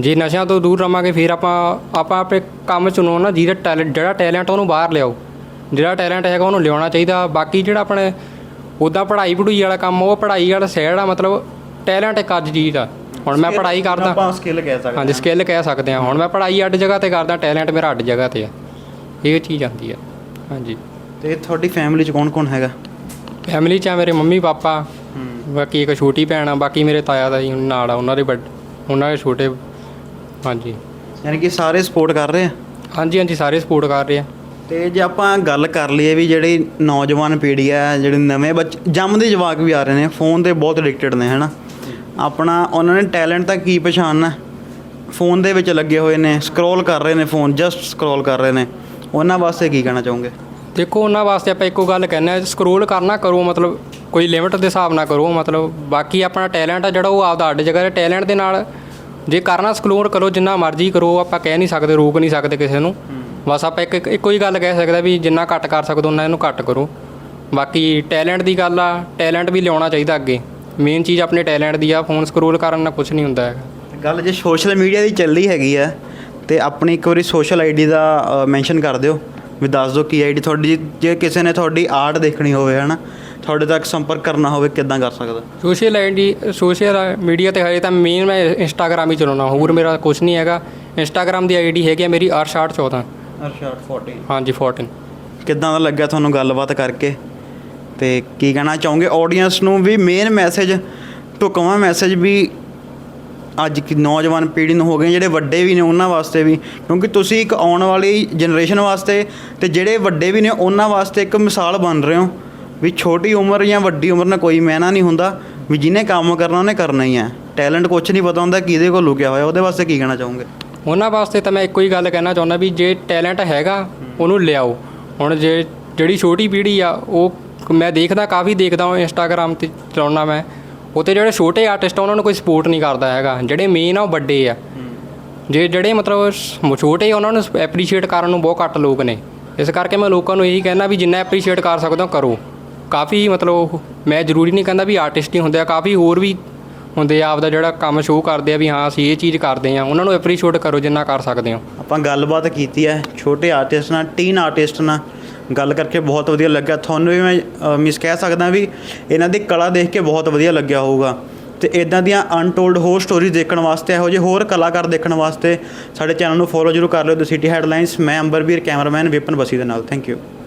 B: ਜੇ ਨਸ਼ਿਆਂ ਤੋਂ ਦੂਰ ਰਵਾਂਗੇ ਫਿਰ ਆਪਾਂ ਆਪਾਂ ਆਪਣੇ ਕੰਮ ਚੁਣੋ ਨਾ ਜਿਹਦਾ ਟੈਲੈਂਟ ਜਿਹੜਾ ਟੈਲੈਂਟ ਉਹਨੂੰ ਬਾਹਰ ਲਿਆਓ। ਜਿਹੜਾ ਟੈਲੈਂਟ ਹੈਗਾ ਉਹਨੂੰ ਲਿਆਉਣਾ ਚਾਹੀਦਾ। ਬਾਕੀ ਜਿਹੜਾ ਆਪਣੇ ਉੱਦਾਂ ਪੜ੍ਹਾਈ ਪੜੂਈ ਵਾਲਾ ਕੰਮ ਉਹ ਪੜ੍ਹਾਈ ਵਾਲਾ ਸਾਈਡ ਆ ਮਤਲਬ ਟੈਲੈਂਟ ਇੱਕ ਅੱਜ ਚੀਜ਼ ਆ। ਹੁਣ ਮੈਂ ਪੜ੍ਹਾਈ ਕਰਦਾ।
A: ਆਪਾਂ ਸਕਿੱਲ ਕਹਿ ਸਕਦੇ
B: ਹਾਂਜੀ ਸਕਿੱਲ ਕਹਿ ਸਕਦੇ ਹਾਂ। ਹੁਣ ਮੈਂ ਪੜ੍ਹਾਈ ਅੱਡ ਜਗ੍ਹਾ ਤੇ ਕਰਦਾ ਟੈਲੈਂਟ ਮੇਰਾ ਅੱਡ ਜਗ੍ਹਾ ਤੇ ਆ। ਇਹ ਚੀਜ਼ ਆਉਂਦੀ ਆ। ਹਾਂਜੀ।
A: ਤੇ ਤੁਹਾਡੀ ਫੈਮਿਲੀ ਚ ਕੌਣ ਕੌਣ ਹੈਗਾ?
B: ਫੈਮਿਲੀ 'ਚ ਆ ਮੇਰੇ ਮੰਮੀ ਪਾਪਾ ਬਾਕੀ ਇੱਕ ਛੋਟੀ ਭੈਣ ਆ ਬਾਕੀ ਮੇਰੇ ਤਾਇਆ ਦਾ ਜੀ ਨਾਲ ਆ ਉਹਨਾਂ ਦੇ ਵੱਡ ਉਹਨਾਂ ਦੇ ਛੋਟੇ ਹਾਂਜੀ।
A: ਯਾਨੀ ਕਿ ਸਾਰੇ ਸਪੋਰਟ ਕਰ ਰਹੇ ਆ?
B: ਹਾਂਜੀ ਹਾਂਜੀ ਸਾਰੇ ਸਪੋਰਟ ਕਰ ਰਹੇ ਆ।
A: ਤੇ ਜੇ ਆਪਾਂ ਗੱਲ ਕਰ ਲਈਏ ਵੀ ਜਿਹੜੀ ਨੌਜਵਾਨ ਪੀੜ੍ਹੀ ਹੈ ਜਿਹੜੇ ਨਵੇਂ ਬੱਚੇ, ਜੰਮਦੇ ਜਵਾਕ ਵੀ ਆ ਰਹੇ ਨੇ, ਫੋਨ ਤੇ ਬਹੁਤ ਐਡਿਕਟਡ ਨੇ, ਹਨਾ? ਆਪਣਾ ਉਹਨਾਂ ਨੇ ਟੈਲੈਂਟ ਤਾਂ ਕੀ ਪਛਾਣਨਾ? ਫੋਨ ਦੇ ਵਿੱਚ ਲੱਗੇ ਹੋਏ ਨੇ ਸਕਰੋਲ ਕਰ ਰਹੇ ਨੇ ਫੋਨ ਜਸਟ ਸਕਰੋਲ ਕਰ ਰਹੇ ਨੇ। ਉਹਨਾਂ ਵਾਸਤੇ ਕੀ ਕਹਿਣਾ ਚਾਹੋਗੇ?
B: ਦੇਖੋ, ਉਹਨਾਂ ਵਾਸਤੇ ਆਪਾਂ ਇੱਕੋ ਗੱਲ ਕਹਿੰਦੇ ਆ ਸਕਰੋਲ ਕਰਨਾ ਕਰੋ, ਮਤਲਬ ਕੋਈ ਲਿਮਿਟ ਦੇ ਹਿਸਾਬ ਨਾਲ ਕਰੋ, ਮਤਲਬ ਬਾਕੀ ਆਪਣਾ ਟੈਲੈਂਟ ਆ ਜਿਹੜਾ ਉਹ ਆਪਦਾ ਅੱਡ ਜਗ੍ਹਾ ਤੇ ਟੈਲੈਂਟ ਦੇ ਨਾਲ ਜੇ ਕਰਨਾ ਸਕਰੋਲ ਕਰੋ, ਜਿੰਨਾ ਮਰਜ਼ੀ ਕਰੋ, ਆਪਾਂ ਕਹਿ ਨਹੀਂ ਸਕਦੇ, ਰੋਕ ਨਹੀਂ ਸਕਦੇ ਕਿਸੇ ਨੂੰ। ਬਸ ਆਪਾਂ ਇੱਕ ਇੱਕ- ਹੀ ਗੱਲ ਕਹਿ ਸਕਦਾ ਵੀ ਜਿੰਨਾ ਘੱਟ ਕਰ ਸਕਦੇ ਉਹਨਾਂ ਇਹਨੂੰ ਘੱਟ ਕਰੋ। ਬਾਕੀ ਟੈਲੈਂਟ ਦੀ ਗੱਲ ਆ ਟੈਲੈਂਟ ਵੀ ਲਿਆਉਣਾ ਚਾਹੀਦਾ ਅੱਗੇ। ਮੇਨ ਚੀਜ਼ ਆਪਣੇ ਟੈਲੈਂਟ ਦੀ ਆ ਫੋਨ ਸਕਰੋਲ ਕਰਨ ਨਾਲ ਕੁਝ ਨਹੀਂ ਹੁੰਦਾ ਹੈਗਾ।
A: ਗੱਲ ਜੇ ਸੋਸ਼ਲ ਮੀਡੀਆ ਦੀ ਚੱਲੀ ਹੈਗੀ ਹੈ ਤੇ ਆਪਣੀ ਇੱਕ ਵਾਰੀ ਸੋਸ਼ਲ ਆਈਡੀ ਦਾ ਮੈਂਸ਼ਨ ਕਰ ਦਿਓ। ਵੀ ਦੱਸ ਦਿਓ ਕੀ ਆਈਡੀ ਤੁਹਾਡੀ ਜੇ ਕਿਸੇ ਨੇ ਤੁਹਾਡੀ ਆਰਟ ਦੇਖਣੀ ਹੋਵੇ ਹਨਾ ਤੁਹਾਡੇ ਤੱਕ ਸੰਪਰਕ ਕਰਨਾ ਹੋਵੇ ਕਿੱਦਾਂ ਕਰ ਸਕਦਾ?
B: ਸੋਸ਼ਲ ਆਈਡੀ ਸੋਸ਼ਲ ਮੀਡੀਆ ਤੇ ਹਜੇ ਤਾਂ ਮੇਨ ਮੈਂ ਇੰਸਟਾਗ੍ਰਾਮ ਹੀ ਚਲਾਉਣਾ ਹੋਰ ਮੇਰਾ ਕੁਝ ਨਹੀਂ ਹੈਗਾ। ਇੰਸਟਾਗ੍ਰਾਮ ਦੀ ਆਈਡੀ ਹੈਗੀ ਆ ਮੇਰੀ r6014
A: ਅਰਸ਼ਾਟ 14
B: ਹਾਂਜੀ 14
A: ਕਿੱਦਾਂ ਦਾ ਲੱਗਿਆ ਤੁਹਾਨੂੰ ਗੱਲਬਾਤ ਕਰਕੇ? ਤੇ ਕੀ ਕਹਿਣਾ ਚਾਹੋਗੇ? ਆਡੀਅנס ਨੂੰ ਵੀ ਮੇਨ ਮੈਸੇਜ ਢੁਕਵਾਂ ਮੈਸੇਜ ਵੀ ਅੱਜ ਕੀ ਨੌਜਵਾਨ ਪੀੜ੍ਹੀ ਨੂੰ ਹੋ ਗਏ ਜਿਹੜੇ ਵੱਡੇ ਵੀ ਨੇ ਉਹਨਾਂ ਵਾਸਤੇ ਵੀ। ਕਿਉਂਕਿ ਤੁਸੀਂ ਇੱਕ ਆਉਣ ਵਾਲੀ ਜਨਰੇਸ਼ਨ ਵਾਸਤੇ ਤੇ ਜਿਹੜੇ ਵੱਡੇ ਵੀ ਨੇ ਉਹਨਾਂ ਵਾਸਤੇ ਇੱਕ ਮਿਸਾਲ ਬਣ ਰਹੇ ਹੋ ਵੀ ਛੋਟੀ ਉਮਰ ਜਾਂ ਵੱਡੀ ਉਮਰ ਨਾਲ ਕੋਈ ਮੈਨਾ ਨਹੀਂ ਹੁੰਦਾ ਵੀ ਜਿਹਨੇ ਕੰਮ ਕਰਨਾ ਉਹਨੇ ਕਰਨਾ ਹੀ ਹੈ। ਟੈਲੈਂਟ ਕੁਝ ਨਹੀਂ ਪਤਾ ਹੁੰਦਾ ਕਿਹਦੇ ਕੋਲ ਲੁਕਿਆ ਹੋਇਆ ਉਹਦੇ ਵਾਸਤੇ ਕੀ ਕਹਿਣਾ ਚਾਹੋਗੇ?
B: ਉਹਨਾਂ ਵਾਸਤੇ ਤਾਂ ਮੈਂ ਇੱਕੋ ਹੀ ਗੱਲ ਕਹਿਣਾ ਚਾਹੁੰਦਾ ਵੀ ਜੇ ਟੈਲੈਂਟ ਹੈਗਾ, ਉਹਨੂੰ ਲਿਆਓ। ਹੁਣ ਜੇ ਜਿਹੜੀ ਛੋਟੀ ਪੀੜ੍ਹੀ ਆ, ਉਹ ਮੈਂ ਦੇਖਦਾ, ਕਾਫੀ ਦੇਖਦਾ ਹਾਂ ਇੰਸਟਾਗ੍ਰਾਮ ਤੇ ਚਲਾਉਣਾ ਮੈਂ। ਉੱਥੇ ਜਿਹੜੇ ਛੋਟੇ ਆਰਟਿਸਟ ਆ, ਉਹਨਾਂ ਨੂੰ ਕੋਈ ਸਪੋਰਟ ਨਹੀਂ ਕਰਦਾ ਹੈਗਾ। ਜਿਹੜੇ ਮੇਨ ਆ, ਉਹ ਵੱਡੇ ਆ। ਜੇ ਜਿਹੜੇ ਮਤਲਬ ਛੋਟੇ ਉਹਨਾਂ ਨੂੰ ਐਪਰੀਸ਼ੀਏਟ ਕਰਨ ਨੂੰ ਬਹੁਤ ਘੱਟ ਲੋਕ ਨੇ। ਇਸ ਕਰਕੇ ਮੈਂ ਲੋਕਾਂ ਨੂੰ ਇਹੀ ਕਹਿਣਾ ਵੀ ਜਿੰਨਾ ਐਪਰੀਸ਼ੀਏਟ ਕਰ ਸਕਦੇ ਹੋ, ਕਰੋ। ਕਾਫੀ ਮਤਲਬ ਮੈਂ ਜ਼ਰੂਰੀ ਨਹੀਂ ਕਹਿੰਦਾ ਵੀ ਆਰਟਿਸਟ ਹੀ ਹੁੰਦੇ ਆ, ਕਾਫੀ ਹੋਰ ਵੀ ਹੁੰਦੇ ਆ, ਆਪਦਾ ਜਿਹੜਾ ਕੰਮ ਸ਼ੋਅ ਕਰਦੇ ਆ ਵੀ ਹਾਂ, ਅਸੀਂ ਇਹ ਚੀਜ਼ ਕਰਦੇ ਆ, ਉਹਨਾਂ ਨੂੰ ਐਪਰੀਸ਼ੀਏਟ ਕਰੋ ਜਿੰਨਾ ਕਰ ਸਕਦੇ ਹੋ।
A: ਆਪਾਂ ਗੱਲਬਾਤ ਕੀਤੀ ਹੈ, ਛੋਟੇ ਆਰਟਿਸਟ ਨਾਲ ਟੀਨ ਆਰਟਿਸਟ ਨਾਲ ਗੱਲ ਕਰਕੇ ਬਹੁਤ ਵਧੀਆ ਲੱਗਿਆ। ਤੁਹਾਨੂੰ ਵੀ ਮੈਂ ਮਿਸ ਕਹਿ ਸਕਦਾ ਵੀ ਇਹਨਾਂ ਦੀ ਕਲਾ ਦੇਖ ਕੇ ਬਹੁਤ ਵਧੀਆ ਲੱਗਿਆ ਹੋਊਗਾ। ਤੇ ਇਦਾਂ ਦੀਆਂ ਅਨਟੋਲਡ ਹੋਰ ਸਟੋਰੀਜ਼ ਦੇਖਣ ਵਾਸਤੇ, ਇਹੋ ਜਿਹੇ ਹੋਰ ਕਲਾਕਾਰ ਦੇਖਣ ਵਾਸਤੇ ਸਾਡੇ ਚੈਨਲ ਨੂੰ ਫੋਲੋ ਜ਼ਰੂਰ ਕਰ ਲਿਓ। ਦ ਸਿਟੀ ਹੈਡਲਾਈਨਸ ਮੈਂ ਅੰਬਰਵੀਰ ਕੈਮਰਾਮੈਨ ਵਿਪਨ ਬਸੀ ਦੇ ਨਾਲ। Thank you